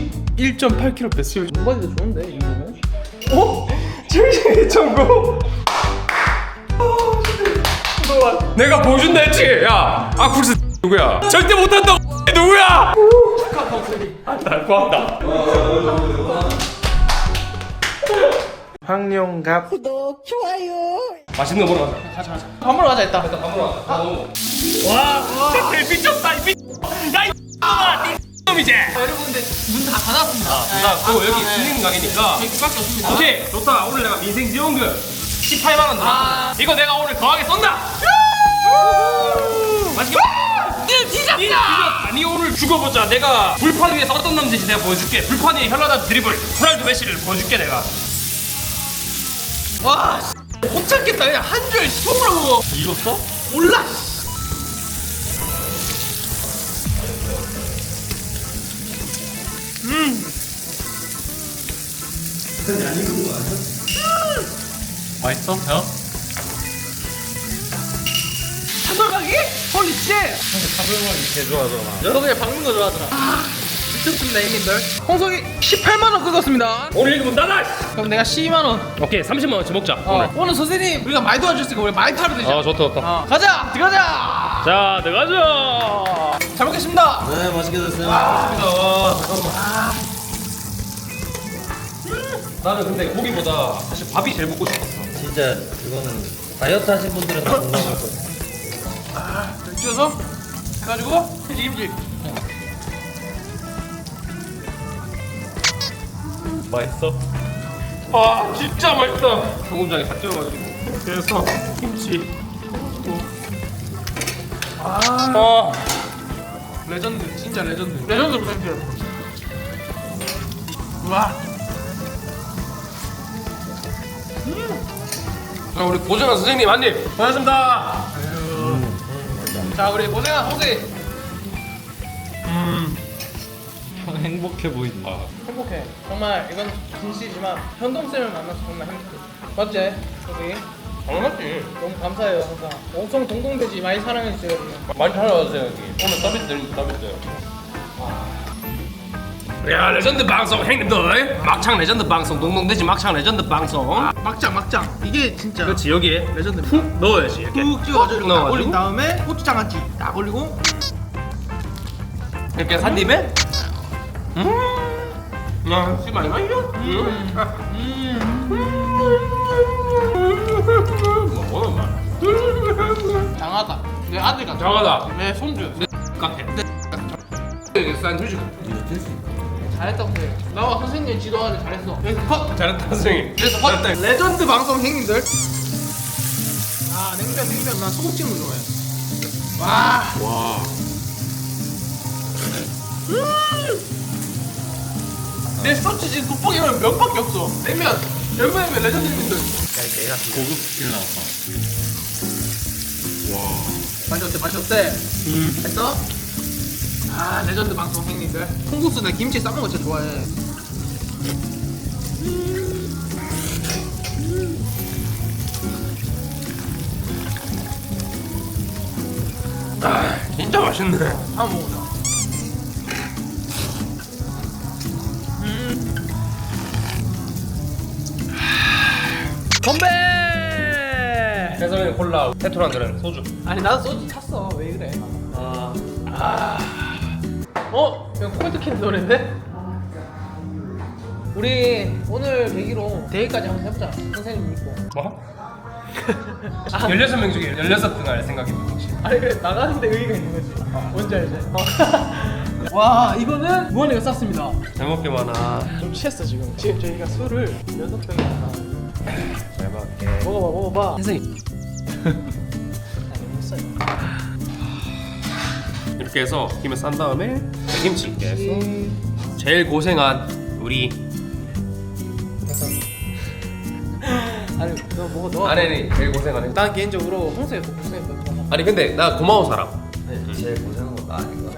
11.8kg 뺐어요. 중반이도 좋은데 이 정도면? 어? 72.9. 내가 보여준다 했지? 야, 아쿠스 누구야? 절대 못한다. 누구야? 날 고한다. 황룡갑 구독, 좋아요. 맛있는 거 먹으러 가자. 밥 먹으러 가자 일단 밥 먹으러 가자. 아, 너무. 와, 미쳤다 이 미. 야 이 놈 이제. 여러분들 문 다 닫았습니다. 나 그거 여기 스님 가게니까. 여기밖에 없습니다. 오케이. 좋다. 오늘 내가 민생 지원금 18만 원 들었어 아. 이거 내가 오늘 거하게 쏜다. 맛있게 니 뒤졌다. 니 오늘 죽어보자. 내가 불판 위에서 어떤 남자인지 내가 보여줄게. 불판 위에 현란한 드리블. 호날두 메시를 보여줄게 내가. 와 씨. 못 참겠다. 그냥 한 줄 속으로 먹어. 이겼어? 몰라 씨. 맛있어? 형? 차돌박이? 홀리 씨개 좋아하잖아 여러분 그냥 박는 거 좋아하더라 아, 미쳤습니다 형님들 홍석이 18만원 긁었습니다. 오늘 이거 문 닫아! 그럼 내가 12만원. 오케이 30만 원 치 먹자 어. 오늘. 선생님 우리가 많이 도와줬으니까 우리 많이 타도 되죠. 아 좋다 좋다. 어. 가자 들어가자! 자 들어가자! 잘 먹겠습니다. 네, 맛있게 드세요. 나는 근데 고기보다 사실 밥이 제일 먹고 싶었어. 진짜 이거는 다이어트 하신 분들은 다 공감할 거예요. 찍어서? 해가지고 튀김질 맛있어? 아 진짜 맛있다. 소금장에 다 쪄가지고. 그래서 김치. 아, 레전드 진짜 레전드. 레전드 레전드 와. 자 우리 고정한 선생님 한입. 고맙습니다. 자 우리 고생한 홍세 행복해 보인다. 행복해. 정말 이건 진실이지만 현동쌤을 만나서 정말 행복해. 맞지? 여기? 당연하지. 너무 감사해요 항상. 엄청 동동돼지 많이 사랑해주세요 많이 찾아와주세요 여기. 오늘 서비스 드립니다 서비스 야 레전드 방송 형님들. 막창 레전드 방송 동동돼지 막창 레전드 방송. 막장 막장 이게 진짜 그렇지 여기에 레전드 푹 넣어야지 이렇게. 푹 찍어가지고 이렇게 딱 넣어가지고. 올린 다음에 고추장 한지 딱 올리고. 이렇게 산 뒤에 음. 야, 씨발 이거 이거. 음. 뭐 뭐. 장하다 내 아들 같아 장하다. 내 손주 내 카페. 이게 샌드위치. 잘했다 선생님 나와 선생님 지도하는 잘했어 여기서 컷 잘했다 선생님. 그래서 컷 레전드 방송 형님들 아 냉면 냉면 난 소금찜을 좋아해 와 와. 내 서치 지금 돋보기면 몇밖에 없어. 냉면 열무냉면 레전드 형님들 고급 스킬 나왔다. 맛이 어때 맛이 어때? 했어? 아 레전드 방송 형님들. 콩국수 나 김치 싸먹는 거 진짜 좋아해. 아, 진짜 맛있네. 한번 먹어보자 건배. 해성이 콜라, 테토랑들은 소주. 아니 나도 소주 탔어 왜 그래 아. 어? 이거 콜드 캔 노래인데? 우리 오늘 계기로 대회까지 한번 해보자 선생님 믿고 뭐? 16명 중에 16등 할 생각입니다 혹시? 아니 그래 나가는데 의의가 있는 거지 뭔지 알지? 와 이거는 무한리가 쌌습니다 잘 먹기만 하. 좀 취했어 지금 지금 저희가 술을 여섯 병이나 잘 먹게. 먹어봐 먹어봐. 써요 이렇게 해서 김에 싼 다음에 김치 이렇게 해서 제일 고생한 우리 아니 너 먹어 너 아내는 제일 고생하는 난 개인적으로 홍수에 더 고생했거든 아니 근데 나 고마운 사람. 네, 제일 고생한 건나 아닌가?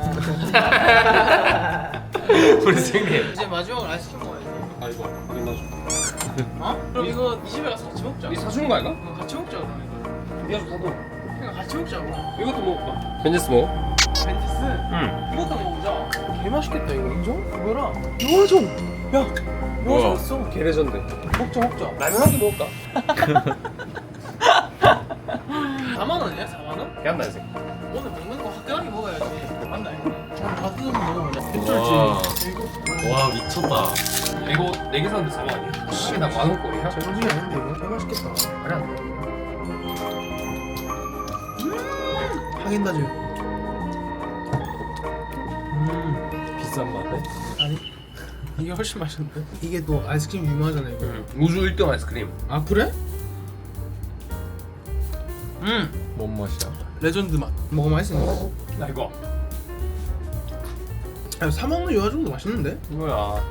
우리 선생님 이제 마지막으로 아이스크림 먹어야지 아이고. 끝나줘 어? 그럼 이거 이 집에 가서 같이 먹자 니 사주는 거 아닌가? 어, 같이 먹자 그럼 니가 사도 그냥 같이 먹자고 이것도 먹을까? 벤지스 먹어? 벤지스 응. 이것도 먹자. 개 맛있겠다 이거 인정? 뭐라? 요아정. 야. 요아정 있어. 게레전드. 먹자 먹자. 라면 한개 먹을까? 4만 원이야? 4만 원? 걔한다 이 새끼. 오늘 먹는 거 화끈하게 먹어야지. 다 뜯으면 먹어보자. 와. 괜찮지? 이거 와 미쳤다. 이거 네개 사는데 4만 원이야? 씨나 만원 꼴이야? 정신이 아닌데 이거 개 맛있겠다. 말이 안 돼. 하긴다즈. 비싼 맛에? 아니 이게 훨씬 맛있는데? 이게 또 아이스크림 유명하잖아요. 이거. 응. 우주 1등 아이스크림. 아 그래? 음 뭔 맛이야? 레전드 맛. 먹어 맛있어. 나 이거. 야, 사 먹는 요아 정도 맛있는데? 이거야.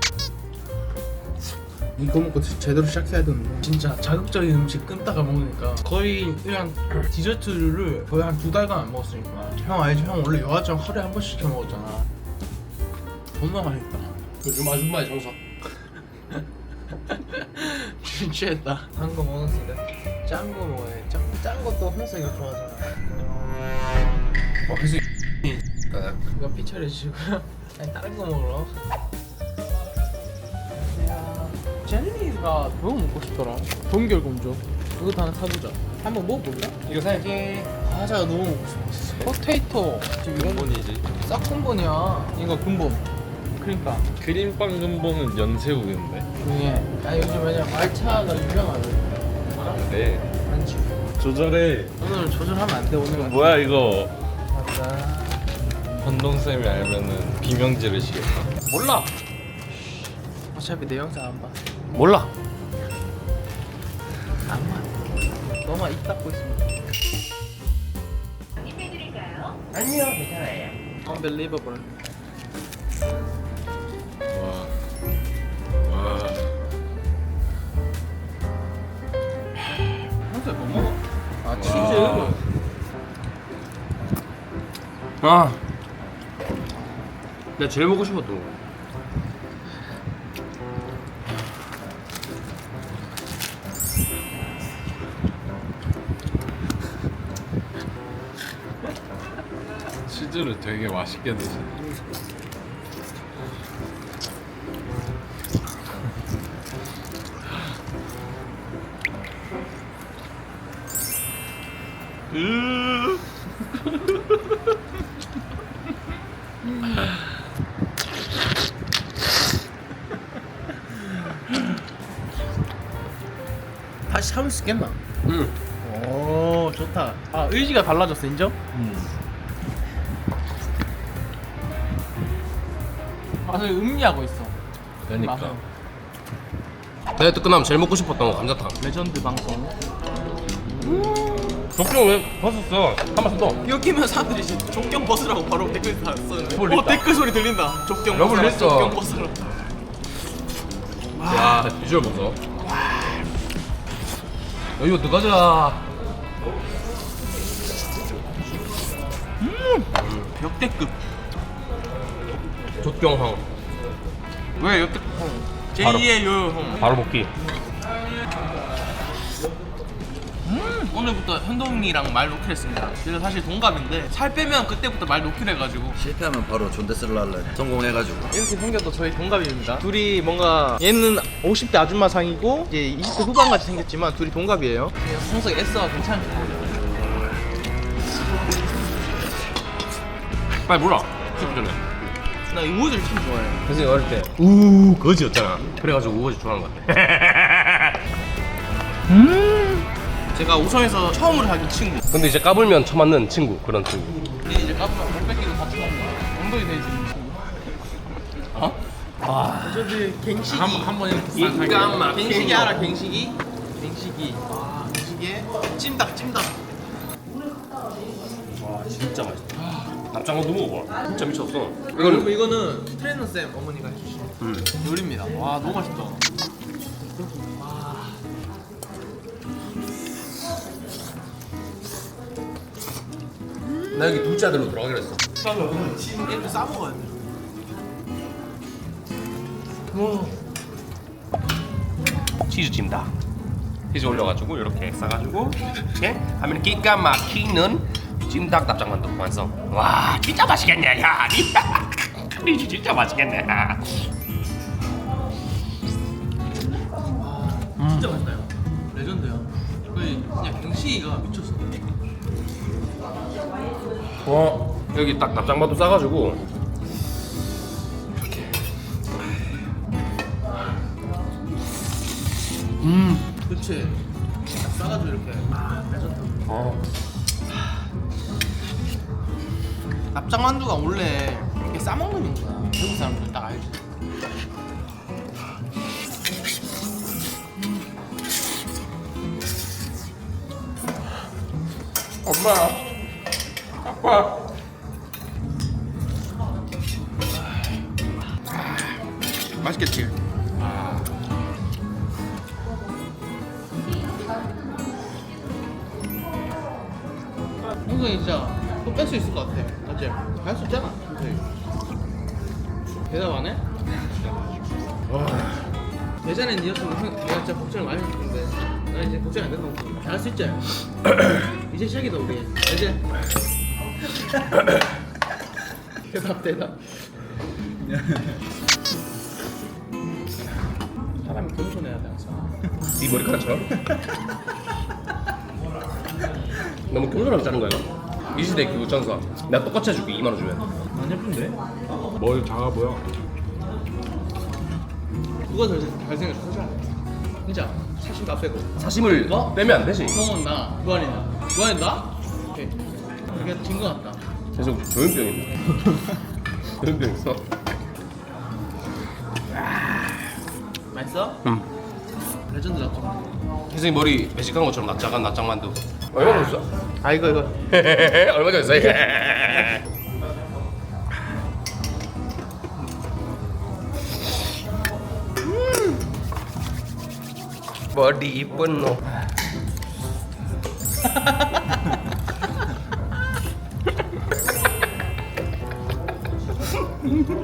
이거 먹고 제- 제대로 시작해야 되는데 진짜 자극적인 음식 끊다가 먹으니까 거의 그냥 디저트를 거의 한 두 달간 안 먹었으니까 형 알지? 형 원래 요아정 하루에 한 번씩 시켜 먹었잖아 존나 맛있다 요즘 아줌마의 정석. 취했다 단 거 먹었으니까 짠거 먹어야 짠, 짠 것도 홍석이가 좋아하잖아 어 그래서 그거 피처리시고요. 아니 다른 거 먹으러 야 제니가 너무 먹고 싶더라. 동결곰조 이것도 하나 사보자. 한번 먹어볼까? 이거 사야지. 과자가 너무 먹고 싶었어 포테이토. 지금 이건 근본이지. 싹 근본이야. 이거 근본 그러니까. 크림빵 근본은 연새우인데. 조용해 아 요즘 왜냐면 말차가 유명하거든 네. 안치 조절해. 오늘은 조절하면 안 돼 오늘은 뭐야 이거? 맞다 현동 쌤이 알면은 비명 지르시겠다. 몰라. 어차피 내 영상 안 봐 몰라. 안 봐 너만 입 닫고 있으면 아니요 괜찮아요. Unbelievable 와. 와. 항상 뭐 먹어? 아 와. 치즈 아. 내가 제일 먹고 싶었던 거. 치즈를 되게 맛있게 드시네. 다 있겠나? 응. 오 좋다 아 의지가 달라졌어 인정? 맛을 음미하고 있어 그러니까. 맛을. 다이어트 끝나면 제일 먹고 싶었던 거 감자탕. 레전드 방송 족종 왜 벗었어? 한 번씩 더. 이거 끼면 사람들이 족경 벗으라고 바로 댓글 다 썼는데 러블 어. 댓글 소리 들린다 족경 러블 벗으라 있어. 족경 벗으라 야 비주얼 보소. 야, 이거 들어가자. 역대급 족경황. 왜 역대급 제2의 요요형 바로 먹기. 오늘부터 현동이랑 말 놓기로 했습니다 그래서 사실 동갑인데 살 빼면 그때부터 말 놓기로 해가지고 실패하면 바로 존데스를 할래 성공해가지고 이렇게 생겨도 저희 동갑입니다. 둘이 뭔가 얘는 50대 아줌마 상이고 이제 20대 후반 같이 생겼지만 둘이 동갑이에요. 성석 S가 괜찮죠. 빨리 물어. 씹기 전에. 나 우호질 참 좋아해. 선생님 어릴 때우 거지였잖아. 그래가지고 우거지 좋아하는 것 같아. 제가 우성에서 처음으로 사귄 친구. 근데 이제 까불면 처맞는 친구 그런 친구. 근데 이제 까불면 못 뺏기고 먹는 거야. 엉덩이 대지 친구. 어? 아. 저기 갱식이. 한번 이렇게 갱식이 거. 알아? 갱식이? 갱식이. 와, 갱식이에 찜닭 찜닭. 와 진짜 맛있다. 납작만두 먹어봐. 진짜 미쳤어. 그리고 이거는 이거는 트레이너 쌤 어머니가 해주신 음. 요리입니다. 와 너무 맛있다. 나 여기 둘째 아들로 들어가기로 했어. 얘도 싸 먹어야 돼. 치즈 찜다. 치즈 올려가지고 이렇게 싸가지고 이렇게 하면 기가 막히는 찜닭 납작 만두 완성. 와 진짜 맛있겠네. 야, 니 진짜 맛있겠네. 진짜 맛있다요. 레전드야. 거의 그냥 경식이가 미쳤 어. 어 여기 딱 납작만두 싸가지고 음, 그치. 딱 싸가지고 이렇게. 아, 레전드. 어 납작만두가 원래 이렇게 싸먹는 용도야. 외국 사람들 딱 알지. 엄마 맛있겠지? 형성이 진짜 또 뺄 수 있을 것 같아. 맞지? 할 수 있잖아. 형성이. 대답 안 해? 예전엔 니였으면 형, 내가 진짜 걱정을 많이 했는데 나 이제 걱정 안 된다고 잘할 수 있지? 이제 시작이다 우리 이제 대답 대답 사람이 겸손해야 돼 항상 네 머리카락처럼? 너무 교조랑 자른 거야. 이 시대 그 장사. 내가 똑같이 해줄게 2만 원 주면. 안 예쁜데? 머리 작아 보여. 누가 잘, 잘생겼어 사실 진짜 사실 나 빼고 사심을 어? 빼면 안 되지. 형은 나 구한이 나 구한이 나? 이게 진거 같다 계속 조현병 있네. 조현병 있어. 맛있어? 응. 레전드 같죠? 혜승이 머리 매직한 것처럼 납작한 납작만두. 얼마 줬어? 아 이거 이거 얼마 줬어? 머리 이쁜 놈.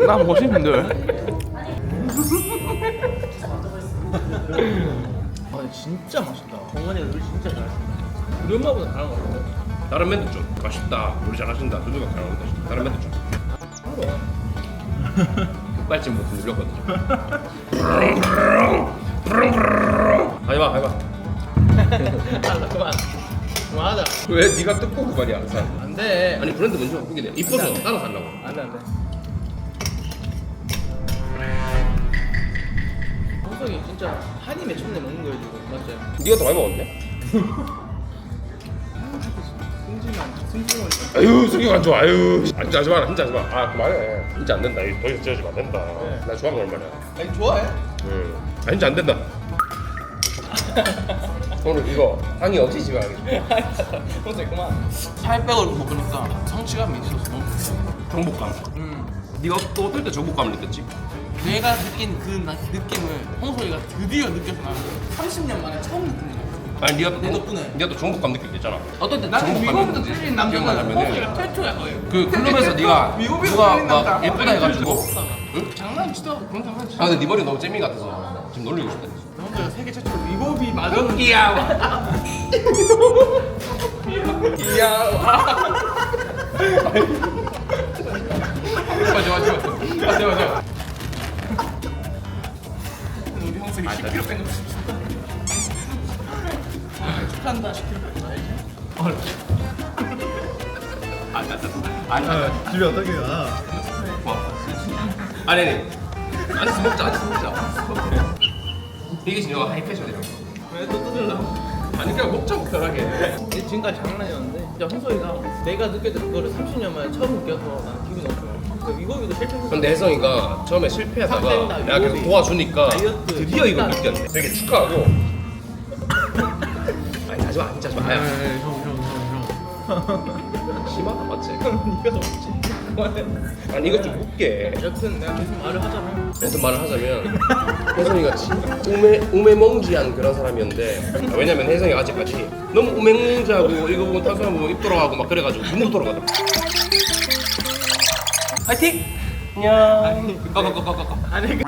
나 멋있는데 아 진짜 맛있다 정관이가 요리 진짜 잘해 우리 엄마보다 잘한 거 같아 다른 멘트 좀 맛있다. 우리 잘하신다. 누누가 잘한다. 다른 멘트 좀. 빨찜 버튼 눌렸거든요. 하지마 하지마. 알라 그만 그만하자 왜 네가 뜯고 그 말이야 항상. 안 돼 아니 브랜드 먼저 바꾸게 돼. 이뻐서 따라 살라고. 진짜 한이 맺혔네 먹는 거야 지금 맞지? 네가 더 많이 먹었네. 승진만 아유 성격 안 좋아. 아유 진짜 하지 마라. 진짜 하지 마. 아 그만해. 진짜 안 된다. 이거 더 이상 찌어지면 안 된다. 나 좋아하는 거 얼마냐. 아니 좋아해? 응. 아 진짜 안 된다. 오늘 이거 항의 없이 집에 가겠습니다. 홍석이 그만 살 빼고 먹으니까 성취감이 있어서 너무 좋아 정복감. 음. 네가 또 어떨 때 정복감을 느꼈지? 내가 느낀 그 나- 느낌을 홍석이가 드디어 느껴서 나는 30년 만에 처음 느낀 거야 아니 또내 정- 덕분에. 네가 또 정복감 느꼈겠잖아. 어떤 때 나는 느끼지. 틀린 기억나냐면은 홍석이가 최초야 거의 그 클럽에서 네가 미국에서 누가 막. 예쁘다 해가지고. 응? 장난치다 그런 장난치 아 근데 네 머리 너무 재미 같아서 지금 놀리고 싶다. 홍석이가 세계 최초로 위법이 맞았는데 귀여워. 맞아 맞아 맞아 맞아 우리 형석이 10kg 뺀거 축하한다. 10kg 아니 아니 집에 어떻게 가? 아니 아니 앉아서 먹자 앉아서 먹자. 이게 지금 하이패션이라고. 왜또 뜯으려고. 아니 그냥 먹자고 편하게. 지금까지 장난이었는데. 진짜 홍석이가 내가 느꼈던 그거를 30년 만에 처음 느껴서 난 기분이 너무 좋아 그 실패했어 근데 혜성이가 처음에 실패하다가 내가 계속. 도와주니까 다이어트, 드디어 이걸 식단. 느꼈네. 되게 축하하고. 아니 하지 마, 진짜 하지 마. 아야. 심하다 맞지? 네가 그만해 아니 이거 좀 웃게. 여튼 내가 계속 말을 하자면 무슨 말을 하자면 혜성이가 진짜 우매 우매멍지한 그런 사람이었는데 아, 왜냐면 혜성이가 아직까지 너무 우매멍지하고 이거 보고 탄수화물 보고 입 돌아가고 막 그래가지고 눈도 돌아가더라. 화이팅! 안녕. 꺼꺼꺼꺼꺼. 아니 그